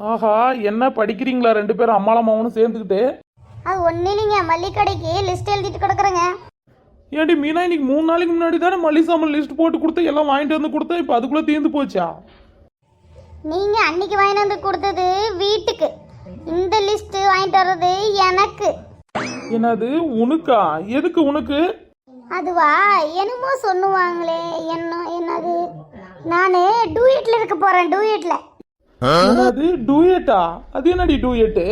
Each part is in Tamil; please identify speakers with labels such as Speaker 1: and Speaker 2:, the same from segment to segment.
Speaker 1: ஆஹா என்ன படிக்கிறீங்களா ரெண்டு பேரும்? அம்மாளும் அம்மாவும் சேர்ந்துக்கிட்டு.
Speaker 2: அது ஒன்றும் இல்லைங்க. மல்லிக்கடைக்கு லிஸ்ட் எழுதிட்டு கிடக்குறேங்க.
Speaker 1: ஏன்டி மீனா இன்னைக்கு மூணு நாளைக்கு முன்னாடி தானே மல்லி சாமான் லிஸ்ட் போட்டு கொடுத்து எல்லாம் வாங்கிட்டு வந்து கொடுத்தா இப்போ அதுக்குள்ளே தீர்ந்து போச்சா?
Speaker 2: நீங்கள் அன்னைக்கு வாங்கிட்டு வந்து கொடுத்தது வீட்டுக்கு. இந்த லிஸ்ட் வாங்கிட்டு வர்றது எனக்கு.
Speaker 1: என்னது உனக்கா? எதுக்கு உனக்கு?
Speaker 2: அதுவா? என்னமோ சொல்லுவாங்களே. என்ன என்னது? நான் டூயட்ல இருக்க போறேன் டூயட்ல
Speaker 1: என்னது டூயட்டா? அது என்னடி டூயட்டு?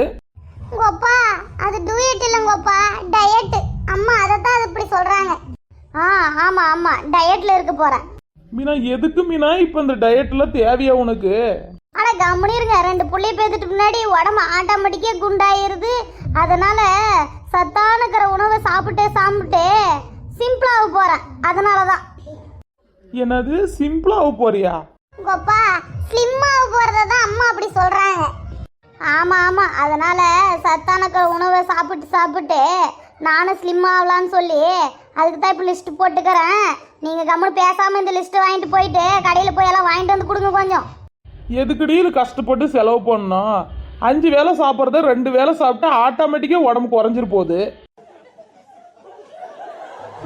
Speaker 2: உங்கப்பா அது டூயட் இல்லைங்கப்பா டயட். அம்மா அதை தான் அது இப்படி சொல்றாங்க. ஆ ஆமா ஆமா டயட்ல இருக்க போறேன்.
Speaker 1: மீனா எதுக்கு மீனா இப்போ இந்த டயட்ல தேவையா உனக்கு?
Speaker 2: ஆனா கம்முனி இருங்க ரெண்டு புள்ளைய பேத்துட்டு முன்னாடி உடம்பு ஆட்டோமேட்டிக்கா குண்டாயிருது. அதனால சத்தானுக்கிற உணவை சாப்பிட்டே சாப்பிட்டு சிம்பிளாக போறேன். அதனால தான்
Speaker 1: என்னது சிம்பிளாக போறியா?
Speaker 2: உங்கப்பா ஸ்லிம்மாக போகிறத தான் அம்மா அப்படி சொல்கிறாங்க ஆமாம் ஆமாம் அதனால் சத்தான உணவை சாப்பிட்டு சாப்பிட்டு நானும் ஸ்லிம் ஆகலான்னு சொல்லி அதுக்கு தான் இப்போ லிஸ்ட்டு போட்டுக்கிறேன். நீங்கள் கம்முன்னு பேசாமல் இந்த லிஸ்ட்டு வாங்கிட்டு போயிட்டு கடையில் போய் எல்லாம் வாங்கிட்டு வந்து கொடுங்க கொஞ்சம்.
Speaker 1: எதுக்குடி இது கஷ்டப்பட்டு செலவு பண்ணணும் அஞ்சு வேளை சாப்பிட்றத ரெண்டு வேளை சாப்பிட்டா ஆட்டோமேட்டிக்காக உடம்பு குறைஞ்சிரு போகுது.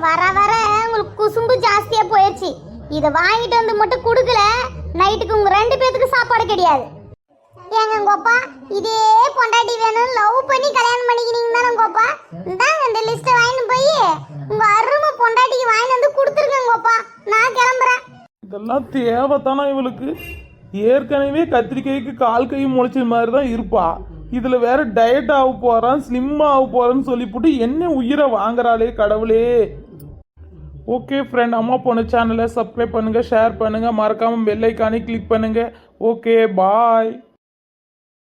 Speaker 2: வர வர உங்களுக்கு குசும்பு ஜாஸ்தியாக போயிடுச்சு இதை வாங்கிட்டு வந்து மட்டும் கொடுக்கல. நைட்டுக்கு ரெண்டு பேத்துக்கு சாப்பாடு கிடையாது. ஏங்க கோப்பா இதே பொண்டாட்டி வேணும்னு லவ் பண்ணி கல்யாணம் பண்ணிக்கினீங்க தானே கோப்பா. இந்தாங்க இந்த லிஸ்ட்டை வாங்கிட்டு போய் உங்க அருமை பொண்டாட்டிக்கு வாங்கிட்டு வந்து கொடுத்துருங்க கோப்பா. நான் கிளம்புறேன்.
Speaker 1: இதெல்லாம் தேவைத்தானா இவளுக்கு? ஏற்கனவே கத்திரிக்காய்க்கு கால் கை முளைச்ச மாதிரி தான் இருப்பா. இதில் வேற டயட் ஆக போகிறான் ஸ்லிம் ஆக போறேன்னு சொல்லி போட்டு என்ன உயிரை வாங்குறாளே கடவுளே. ஓகே ஃப்ரெண்ட் அம்மா பொண்ணு சேனலை சப்ஸ்கிரைப் பண்ணுங்கள் ஷேர் பண்ணுங்கள் மறக்காமல் பெல்லைக்கானே கிளிக் பண்ணுங்கள் ஓகே பாய்